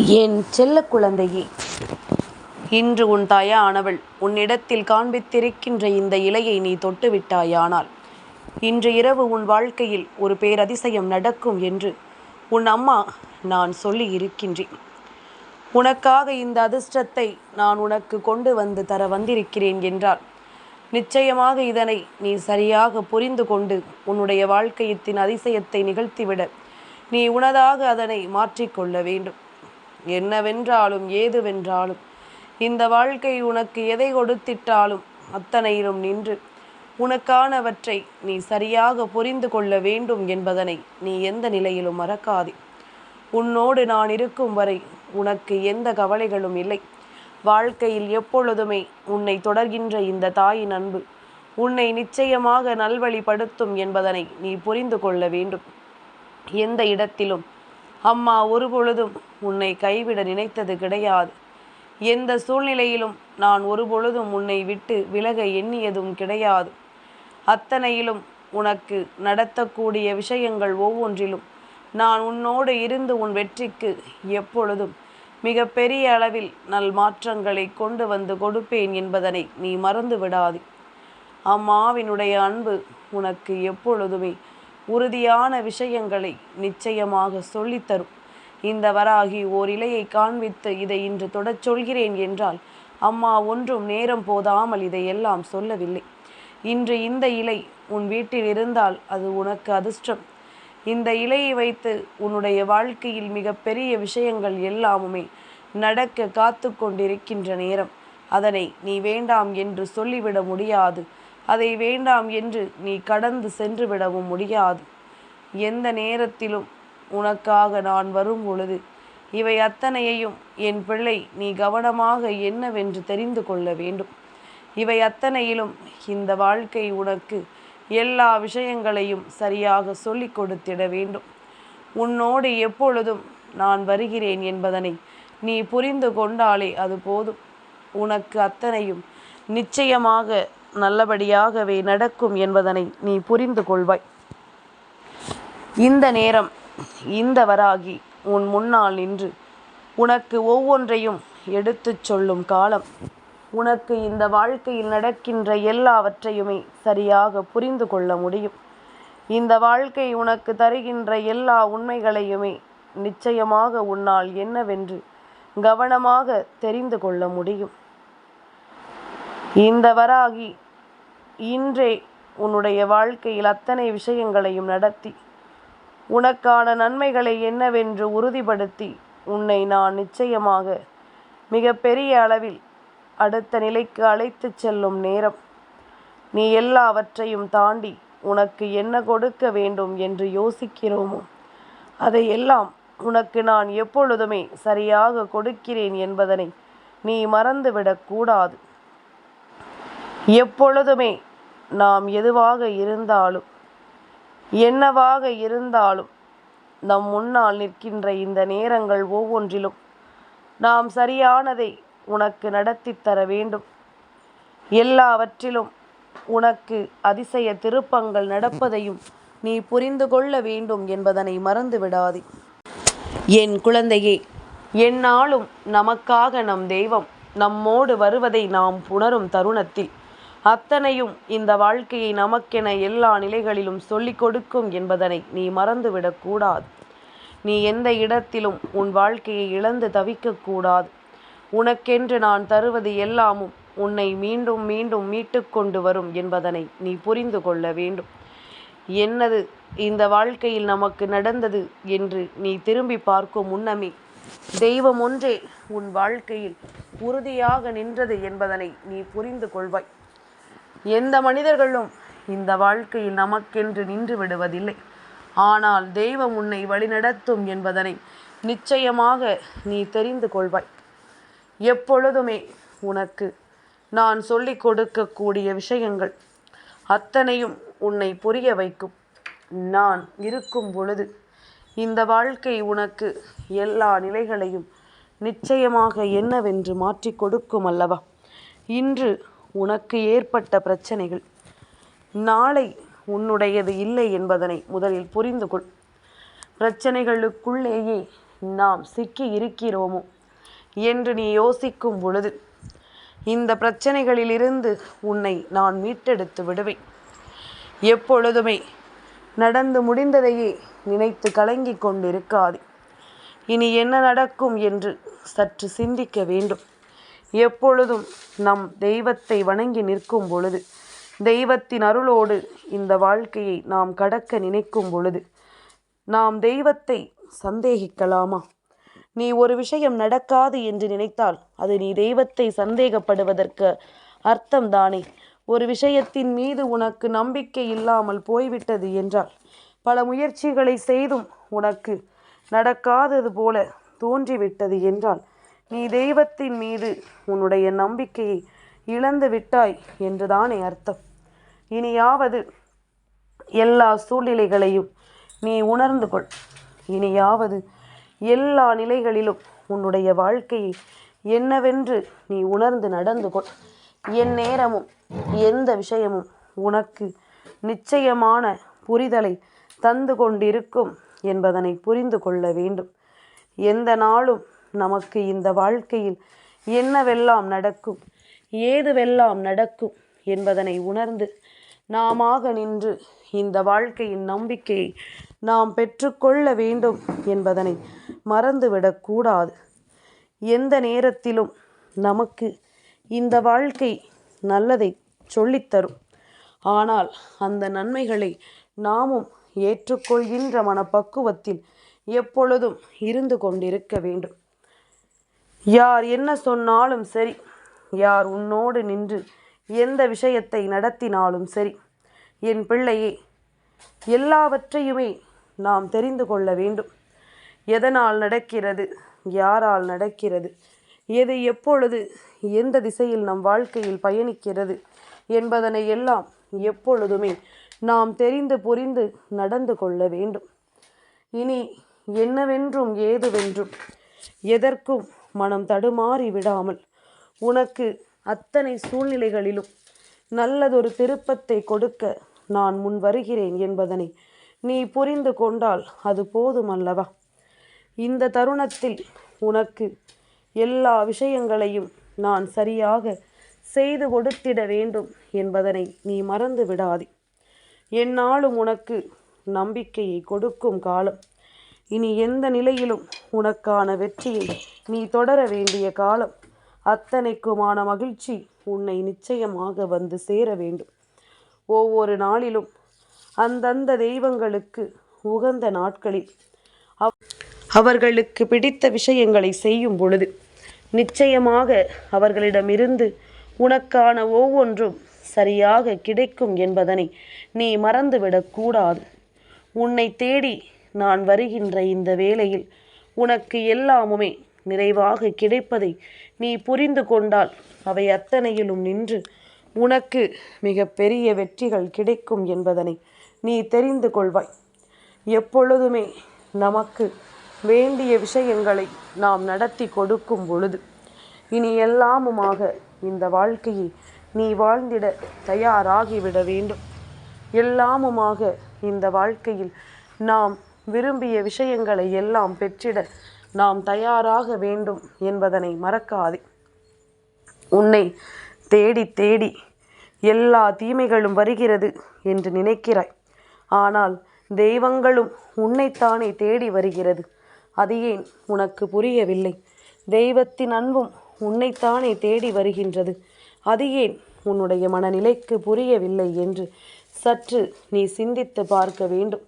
என் செல்ல குழந்தையே இன்று உன் தாயானவள் உன்னிடத்தில் காண்பித்திருக்கின்ற இந்த இலையை நீ தொட்டுவிட்டாயானால் இன்று இரவு உன் வாழ்க்கையில் ஒரு பேரதிசயம் நடக்கும் என்று உன் அம்மா நான் சொல்லி இருக்கின்றேன். உனக்காக இந்த அதிர்ஷ்டத்தை நான் உனக்கு கொண்டு வந்து தர வந்திருக்கிறேன் என்றால் நிச்சயமாக இதனை நீ சரியாக புரிந்து கொண்டு உன்னுடைய வாழ்க்கையத்தின் அதிசயத்தை நிகழ்த்திவிட நீ உனதாக அதனை மாற்றிக்கொள்ள வேண்டும். என்னவென்றாலும் ஏதுவென்றாலும். இந்த வாழ்க்கை உனக்கு எதை கொடுத்திட்டாலும் அத்தனையிலும் நின்று உனக்கானவற்றை நீ சரியாக புரிந்து கொள்ள வேண்டும் என்பதனை நீ எந்த நிலையிலும் மறக்காதே. உன்னோடு நான் இருக்கும் வரை உனக்கு எந்த கவலைகளும் இல்லை. வாழ்க்கையில் எப்பொழுதுமே உன்னை தொடர்கின்ற இந்த தாயின் அன்பு உன்னை நிச்சயமாக நல்வழிப்படுத்தும் என்பதனை நீ புரிந்து கொள்ள வேண்டும். எந்த இடத்திலும் அம்மா ஒரு பொழுதும் உன்னை கைவிட நினைத்தது கிடையாது. எந்த சூழ்நிலையிலும் நான் ஒரு பொழுதும் உன்னை விட்டு விலக எண்ணியதும் கிடையாது. அத்தனையிலும் உனக்கு நடத்தக்கூடிய விஷயங்கள் ஒவ்வொன்றிலும் நான் உன்னோடு இருந்து உன் வெற்றிக்கு எப்பொழுதும் மிக பெரிய அளவில் நல் மாற்றங்களை கொண்டு வந்து கொடுப்பேன் என்பதனை நீ மறந்து விடாதே அம்மாவினுடைய அன்பு உனக்கு எப்பொழுதுமே உறுதியான விஷயங்களை நிச்சயமாக சொல்லித்தரும். இந்த வராகி ஓர் இலையை காண்பித்து இதை இன்று தொடச் சொல்கிறேன் என்றால் அம்மா ஒன்றும் நேரம் போதாமல் இதையெல்லாம் சொல்லவில்லை. இன்று இந்த இலை உன் வீட்டில் இருந்தால் அது உனக்கு அதிர்ஷ்டம். இந்த இலையை வைத்து உன்னுடைய வாழ்க்கையில் மிகப்பெரிய விஷயங்கள் எல்லாமுமே நடக்க காத்து கொண்டிருக்கின்ற நேரம். அதனை நீ வேண்டாம் என்று சொல்லிவிட முடியாது. அதை வேண்டாம் என்று நீ கடந்து சென்று விடவும் முடியாது. எந்த நேரத்திலும் உனக்காக நான் வரும் பொழுது இவை அத்தனையையும் என் பிள்ளை நீ கவனமாக என்னவென்று தெரிந்து கொள்ள வேண்டும். இவை அத்தனையிலும் இந்த வாழ்க்கை உனக்கு எல்லா விஷயங்களையும் சரியாக சொல்லிக் கொடுத்திட வேண்டும். உன்னோடு எப்பொழுதும் நான் வருகிறேன் என்பதனை நீ புரிந்து கொண்டாலே அது போதும். உனக்கு அத்தனையும் நிச்சயமாக நல்லபடியாகவே நடக்கும் என்பதனை நீ புரிந்து கொள்வாய். இந்த நேரம் இந்த வராகி உன் முன்னால் நின்று உனக்கு ஒவ்வொன்றையும் எடுத்துச் சொல்லும் காலம். உனக்கு இந்த வாழ்க்கையில் நடக்கின்ற எல்லாவற்றையுமே சரியாக புரிந்து கொள்ள முடியும். இந்த வாழ்க்கை உனக்கு தருகின்ற எல்லா உண்மைகளையுமே நிச்சயமாக உன்னால் என்னவென்று கவனமாக தெரிந்து கொள்ள முடியும். இந்த வராகி இன்றே உன்னுடைய வாழ்க்கையில் அத்தனை விஷயங்களையும் நடத்தி உனக்கான நன்மைகளை என்னவென்று உறுதிப்படுத்தி உன்னை நான் நிச்சயமாக மிக பெரிய அளவில் அடுத்த நிலைக்கு அழைத்துச் செல்லும் நேரம். நீ எல்லாவற்றையும் தாண்டி உனக்கு என்ன கொடுக்க வேண்டும் என்று யோசிக்கிறோமோ அதையெல்லாம் உனக்கு நான் எப்பொழுதுமே சரியாக கொடுக்கிறேன் என்பதனை நீ மறந்துவிடக்கூடாது எப்பொழுதுமே நாம் எதுவாக இருந்தாலும் என்னவாக இருந்தாலும் நம் முன்னால் நிற்கின்ற இந்த நேரங்கள் ஒவ்வொன்றிலும் நாம் சரியானதை உனக்கு நடத்தி தர வேண்டும். எல்லாவற்றிலும் உனக்கு அதிசய திருப்பங்கள் நடப்பதையும் நீ புரிந்து கொள்ள வேண்டும் என்பதனை மறந்து விடாதே. என் குழந்தையே என்னாலும் நமக்காக நம் தெய்வம் நம்மோடு வருவதை நாம் புணரும் தருணத்தில் அத்தனையும் இந்த வாழ்க்கையை நமக்கென எல்லா நிலைகளிலும் சொல்லிக் கொடுக்கும் என்பதனை நீ மறந்துவிடக்கூடாது நீ எந்த இடத்திலும் உன் வாழ்க்கையை இழந்து தவிக்கக்கூடாது உனக்கென்று நான் தருவது எல்லாமும் உன்னை மீண்டும் மீண்டும் மீட்டு கொண்டு வரும் என்பதனை நீ புரிந்து கொள்ள வேண்டும். என்னது இந்த வாழ்க்கையில் நமக்கு நடந்தது என்று நீ திரும்பி பார்க்கும் முன்னமே தெய்வம் ஒன்றே உன் வாழ்க்கையில் உறுதியாக நின்றது என்பதனை நீ புரிந்து கொள்வாய். எந்த மனிதர்களும் இந்த வாழ்க்கையில் நமக்கென்று நின்று விடுவதில்லை. ஆனால் தெய்வம் உன்னை வழிநடத்தும் என்பதனை நிச்சயமாக நீ தெரிந்து கொள்வாய். எப்பொழுதுமே உனக்கு நான் சொல்லிக் கொடுக்கக்கூடிய விஷயங்கள் அத்தனையும் உன்னை புரிய வைக்கும். நான் இருக்கும் பொழுது இந்த வாழ்க்கை உனக்கு எல்லா நிலைகளையும் நிச்சயமாக என்னவென்று மாற்றி கொடுக்கும் அல்லவா? இன்று உனக்கு ஏற்பட்ட பிரச்சனைகள். நாளை உன்னுடையது இல்லை என்பதனை முதலில் புரிந்து கொள். பிரச்சனைகளுக்குள்ளேயே நாம் சிக்கி இருக்கிறோமோ என்று நீ யோசிக்கும் பொழுது இந்த பிரச்சனைகளிலிருந்து உன்னை நான் மீட்டெடுத்து விடுவேன். எப்பொழுதுமே நடந்து முடிந்ததையே நினைத்து கலங்கி கொண்டிருக்காது. இனி என்ன நடக்கும் என்று சற்று சிந்திக்க வேண்டும். எப்பொழுதும் நம் தெய்வத்தை வணங்கி நிற்கும் பொழுது தெய்வத்தின் அருளோடு இந்த வாழ்க்கையை நாம் கடக்க நினைக்கும் பொழுது நாம் தெய்வத்தை சந்தேகிக்கலாமா? நீ ஒரு விஷயம் நடக்காது என்று நினைத்தால் அது நீ தெய்வத்தை சந்தேகப்படுவதற்கு அர்த்தம்தானே? ஒரு விஷயத்தின் மீது உனக்கு நம்பிக்கை இல்லாமல் போய்விட்டது என்றால் பல முயற்சிகளை செய்தும் உனக்கு நடக்காதது போல தோன்றிவிட்டது என்றால் நீ தெய்வத்தின் மீது உன்னுடைய நம்பிக்கையை இழந்து விட்டாய் என்றுதானே அர்த்தம். இனியாவது எல்லா சூழ்நிலைகளையும் நீ உணர்ந்து கொள். இனியாவது எல்லா நிலைகளிலும் உன்னுடைய வாழ்க்கையை என்னவென்று நீ உணர்ந்து நடந்து கொள். என் நேரமும் எந்த விஷயமும் உனக்கு நிச்சயமான புரிதலை தந்து கொண்டிருக்கும் என்பதனை புரிந்து கொள்ள வேண்டும். எந்த நாளும் நமக்கு இந்த வாழ்க்கையில் என்னவெல்லாம் நடக்கும் ஏதுவெல்லாம் நடக்கும் என்பதனை உணர்ந்து நாமாக நின்று இந்த வாழ்க்கையின் நம்பிக்கையை நாம் பெற்றுக்கொள்ள வேண்டும் என்பதனை மறந்துவிடக்கூடாது எந்த நேரத்திலும் நமக்கு இந்த வாழ்க்கை நல்லதை சொல்லித்தரும் ஆனால் அந்த நன்மைகளை நாமும் ஏற்றுக்கொள்கின்ற மனப்பக்குவத்தில் எப்பொழுதும் இருந்து கொண்டிருக்க வேண்டும். யார் என்ன சொன்னாலும் சரி. யார் உன்னோடு நின்று எந்த விஷயத்தை நடத்தினாலும் சரி. என் பிள்ளையே எல்லாவற்றையுமே நாம் தெரிந்து கொள்ள வேண்டும். எதனால் நடக்கிறது யாரால் நடக்கிறது எது எப்பொழுது எந்த திசையில் நம் வாழ்க்கையில் பயணிக்கிறது என்பதனை எல்லாம் எப்பொழுதுமே நாம் தெரிந்து புரிந்து நடந்து கொள்ள வேண்டும். இனி என்னவென்றும் ஏதுவென்றும் எதற்கும் மனம் தடுமாறி விடாமல் உனக்கு அத்தனை சூழ்நிலைகளிலும் நல்லதொரு திருப்பத்தை கொடுக்க நான் முன் வருகிறேன் என்பதனை நீ புரிந்து கொண்டால் அது போதுமல்லவா? இந்த தருணத்தில் உனக்கு எல்லா விஷயங்களையும் நான் சரியாக செய்து கொடுத்திட வேண்டும் என்பதனை நீ மறந்து விடாதே. என்னாலும் உனக்கு நம்பிக்கையை கொடுக்கும் காலம் இனி எந்த நிலையிலும் உனக்கான வெற்றியை நீ தொடர வேண்டிய காலம். அத்தனைக்குமான மகிழ்ச்சி உன்னை நிச்சயமாக வந்து சேர வேண்டும். ஒவ்வொரு நாளிலும் அந்தந்த தெய்வங்களுக்கு உகந்த நாட்களில் அவர்களுக்கு பிடித்த விஷயங்களை செய்யும் பொழுது நிச்சயமாக அவர்களிடமிருந்து உனக்கான ஒவ்வொன்றும் சரியாக கிடைக்கும் என்பதனை நீ மறந்துவிடக்கூடாது. உன்னை தேடி நான் வருகின்ற இந்த வேளையில் உனக்கு எல்லாமுமே நிறைவாக கிடைப்பதை நீ புரிந்து கொண்டால் அவை அத்தனையிலும் நின்று உனக்கு மிக பெரிய வெற்றிகள் கிடைக்கும் என்பதனை நீ தெரிந்து கொள்வாய். எப்பொழுதுமே நமக்கு வேண்டிய விஷயங்களை நாம் நடத்தி கொடுக்கும் பொழுது இனி எல்லாமுமாக இந்த வாழ்க்கையை நீ வாழ்ந்திட தயாராகிவிட வேண்டும். எல்லாமுமாக இந்த வாழ்க்கையில் நாம் விரும்பிய விஷயங்களை எல்லாம் பெற்றிட நாம் தயாராக வேண்டும் என்பதனை மறக்காதே. உன்னை தேடி தேடி எல்லா தீமைகளும் வருகிறது என்று நினைக்கிறாய். ஆனால் தெய்வங்களும் உன்னைத்தானே தேடி வருகிறது. அது ஏன் உனக்கு புரியவில்லை? தெய்வத்தின் அன்பும் உன்னைத்தானே தேடி வருகின்றது. அது ஏன் உன்னுடைய மனநிலைக்கு புரியவில்லை என்று சற்று நீ சிந்தித்து பார்க்க வேண்டும்.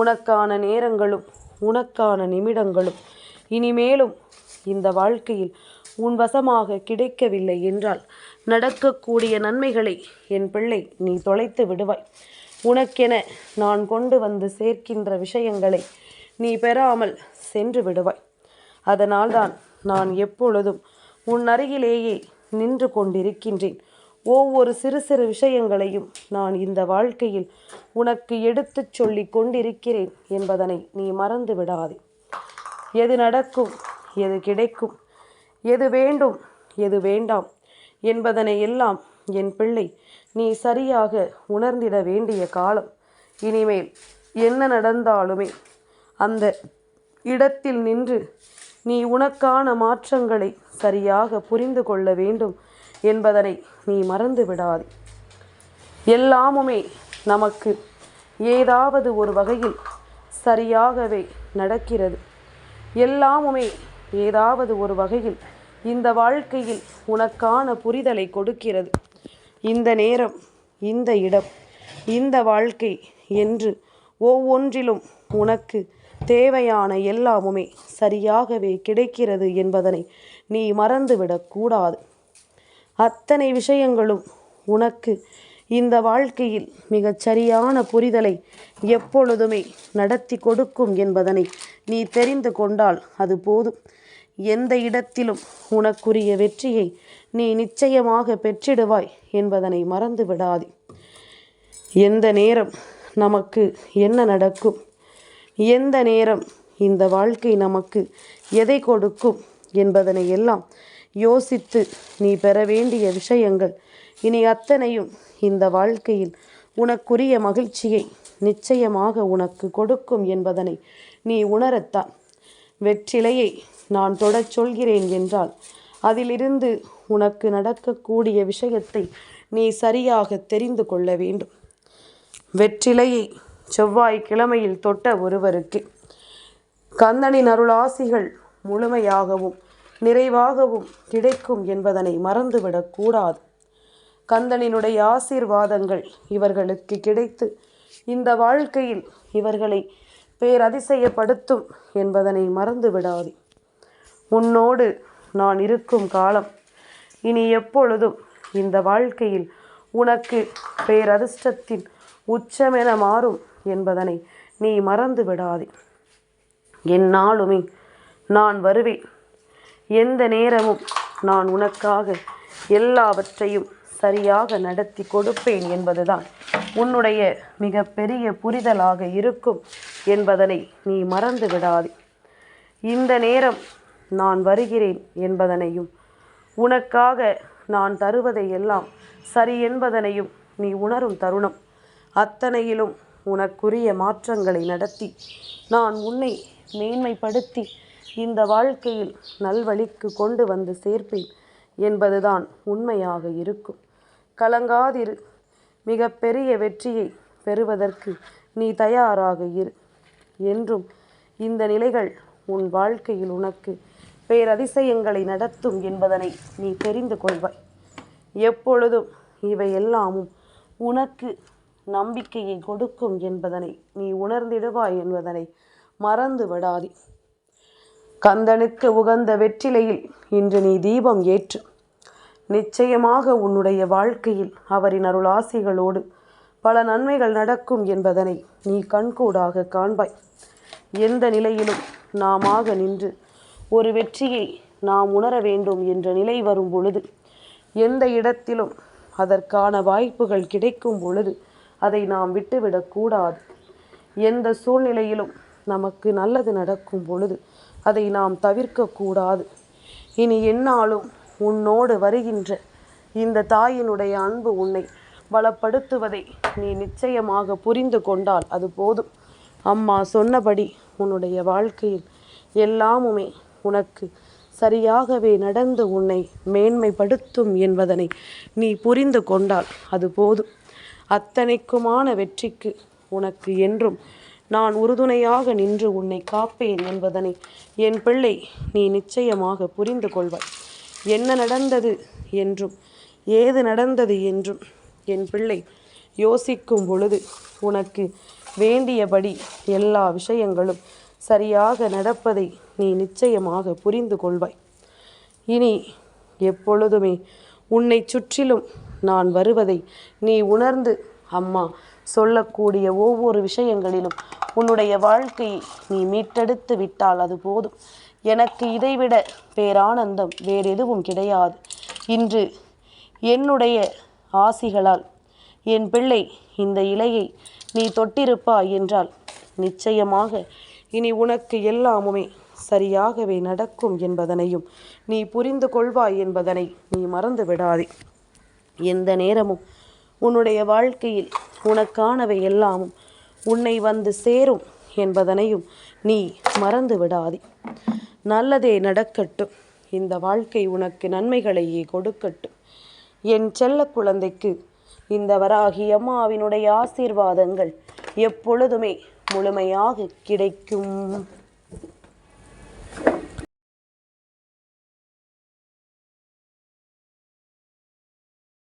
உனக்கான நேரங்களும் உனக்கான நிமிடங்களும். இனிமேலும் இந்த வாழ்க்கையில் உன் வசமாக கிடைக்கவில்லை என்றால் நடக்கக்கூடிய நன்மைகளை என் பிள்ளை நீ தொலைத்து விடுவாய். உனக்கென நான் கொண்டு வந்து சேர்க்கின்ற விஷயங்களை நீ பெறாமல் சென்று விடுவாய். அதனால்தான் நான் எப்பொழுதும் உன் அருகிலேயே நின்று கொண்டிருக்கின்றேன். ஒவ்வொரு சிறு சிறு விஷயங்களையும் நான் இந்த வாழ்க்கையில் உனக்கு எடுத்துச் சொல்லி கொண்டிருக்கிறேன் என்பதனை நீ மறந்து விடாதே. எது நடக்கும் எது கிடைக்கும் எது வேண்டும் எது வேண்டாம் என்பதனை எல்லாம் என் பிள்ளை நீ சரியாக உணர்ந்திட வேண்டிய காலம். இனிமேல் என்ன நடந்தாலுமே அந்த இடத்தில் நின்று நீ உனக்கான மாற்றங்களை சரியாக புரிந்து கொள்ள வேண்டும். என்பதனை நீ மறந்து விடாதே. எல்லாமுமே நமக்கு ஏதாவது ஒரு வகையில் சரியாகவே நடக்கிறது. எல்லாமுமே ஏதாவது ஒரு வகையில் இந்த வாழ்க்கையில் உனக்கான புரிதலை கொடுக்கிறது. இந்த நேரம் இந்த இடம் இந்த வாழ்க்கை என்று ஒவ்வொன்றிலும் உனக்கு தேவையான எல்லாமுமே சரியாகவே கிடைக்கிறது என்பதனை நீ மறந்துவிடக்கூடாது அத்தனை விஷயங்களும் உனக்கு இந்த வாழ்க்கையில் மிகச் சரியான புரிதலை எப்பொழுதுமே நடத்தி கொடுக்கும் என்பதனை நீ தெரிந்து கொண்டால் அது போதும். எந்த இடத்திலும் உனக்குரிய வெற்றியை நீ நிச்சயமாக பெற்றிடுவாய் என்பதனை மறந்து விடாதே. எந்த நேரம் நமக்கு என்ன நடக்கும்? எந்த நேரம் இந்த வாழ்க்கை நமக்கு எதை கொடுக்கும்? என்பதனை எல்லாம் யோசித்து நீ பெற வேண்டிய விஷயங்கள். இனி அத்தனையும் இந்த வாழ்க்கையில் உனக்குரிய மகிழ்ச்சியை நிச்சயமாக உனக்கு கொடுக்கும் என்பதனை நீ உணரத்தான். வெற்றிலையை நான் தொடச் சொல்கிறேன் என்றால் அதிலிருந்து உனக்கு நடக்கக்கூடிய விஷயத்தை நீ சரியாக தெரிந்து கொள்ள வேண்டும். வெற்றிலையை செவ்வாய்க்கிழமையில் தொட்ட ஒருவருக்கு கந்தனின் அருளாசிகள் முழுமையாகவும் நிறைவாகவும் கிடைக்கும் என்பதனை மறந்துவிடக்கூடாது கந்தனினுடைய ஆசீர்வாதங்கள் இவர்களுக்கு கிடைத்து இந்த வாழ்க்கையில் இவர்களை பேரதிசயப்படுத்தும் என்பதனை மறந்து விடாதே உன்னோடு நான் இருக்கும் காலம் இனி எப்பொழுதும் இந்த வாழ்க்கையில் உனக்கு பேரதிர்ஷ்டத்தின் உச்சமென மாறும் என்பதனை நீ மறந்து விடாதே என்னாலுமே நான் வருவேன். எந்த நேரமும் நான் உனக்காக எல்லாவற்றையும் சரியாக நடத்தி கொடுப்பேன் என்பதுதான். உன்னுடைய மிகப்பெரிய புரிதலாக இருக்கும் என்பதனை நீ மறந்து விடாதே இந்த நேரம் நான் வருகிறேன் என்பதனையும் உனக்காக நான் தருவதை எல்லாம் சரி என்பதனையும் நீ உணரும் தருணம். அத்தனையிலும் உனக்குரிய மாற்றங்களை நடத்தி நான் உன்னை மேன்மைப்படுத்தி இந்த வாழ்க்கையில் நல்வழிக்கு கொண்டு வந்து சேர்ப்பேன் என்பதுதான் உண்மையாக இருக்கும். கலங்காதிரு. மிக பெரிய வெற்றியை பெறுவதற்கு நீ தயாராக இரு. என்றும் இந்த நிலைகள் உன் வாழ்க்கையில் உனக்கு பேரதிசயங்களை நடத்தும் என்பதனை நீ தெரிந்து கொள்வாய். எப்பொழுதும் இவை எல்லாமும் உனக்கு நம்பிக்கையை கொடுக்கும் என்பதனை நீ உணர்ந்திடுவாய் என்பதனை மறந்து விடாதே கந்தனுக்கு உகந்த வெற்றிலையில் இன்று நீ தீபம் ஏற்று. நிச்சயமாக உன்னுடைய வாழ்க்கையில் அவரின் அருளாசிகளோடு பல நன்மைகள் நடக்கும் என்பதனை நீ கண்கூடாக காண்பாய். எந்த நிலையிலும் நாமாக நின்று ஒரு வெற்றியை நாம் உணர வேண்டும் என்ற நிலை வரும் பொழுது எந்த இடத்திலும் அதற்கான வாய்ப்புகள் கிடைக்கும் பொழுது அதை நாம் விட்டுவிடக்கூடாது எந்த சூழ்நிலையிலும் நமக்கு நல்லது நடக்கும் பொழுது அதை நாம் தவிர்க்கக்கூடாது. இனி என்னாலும் உன்னோடு வருகின்ற இந்த தாயினுடைய அன்பு உன்னை பலப்படுத்துவதை நீ நிச்சயமாக புரிந்து கொண்டால் அது போதும். அம்மா சொன்னபடி உன்னுடைய வாழ்க்கையில் எல்லாமுமே உனக்கு சரியாகவே நடந்து உன்னை மேன்மைப்படுத்தும் என்பதனை நீ புரிந்து கொண்டால் அது போதும். அத்தனைக்குமான வெற்றிக்கு உனக்கு என்றும் நான் உறுதுணையாக நின்று உன்னை காப்பேன் என்பதனை என் பிள்ளை நீ நிச்சயமாக புரிந்து கொள்வாய். என்ன நடந்தது என்றும் ஏது நடந்தது என்றும் என் பிள்ளை யோசிக்கும் பொழுது உனக்கு வேண்டியபடி எல்லா விஷயங்களும் சரியாக நடப்பதை நீ நிச்சயமாக புரிந்து கொள்வாய். இனி எப்பொழுதுமே உன்னை சுற்றிலும் நான் வருவதை நீ உணர்ந்து அம்மா சொல்லக்கூடிய ஒவ்வொரு விஷயங்களிலும் உன்னுடைய வாழ்க்கையை நீ மீட்டெடுத்து விட்டால் அது போதும். எனக்கு இதைவிட பேரானந்தம் வேறு எதுவும் கிடையாது. இன்று என்னுடைய ஆசிகளால் என் பிள்ளை இந்த இலையை நீ தொட்டிருப்பாய் என்றால் நிச்சயமாக இனி உனக்கு எல்லாமுமே சரியாகவே நடக்கும் என்பதனையும் நீ புரிந்து கொள்வாய் என்பதனை நீ மறந்து விடாதே. எந்த நேரமும் உன்னுடைய வாழ்க்கையில் உனக்கானவை எல்லாமும் உன்னை வந்து சேரும் என்பதனையும் நீ மறந்து விடாதே. நல்லதே நடக்கட்டும். இந்த வாழ்க்கை உனக்கு நன்மைகளையே கொடுக்கட்டும். என் செல்ல குழந்தைக்கு இந்த வராகி அம்மாவினுடைய ஆசீர்வாதங்கள் எப்பொழுதுமே முழுமையாக கிடைக்கும்.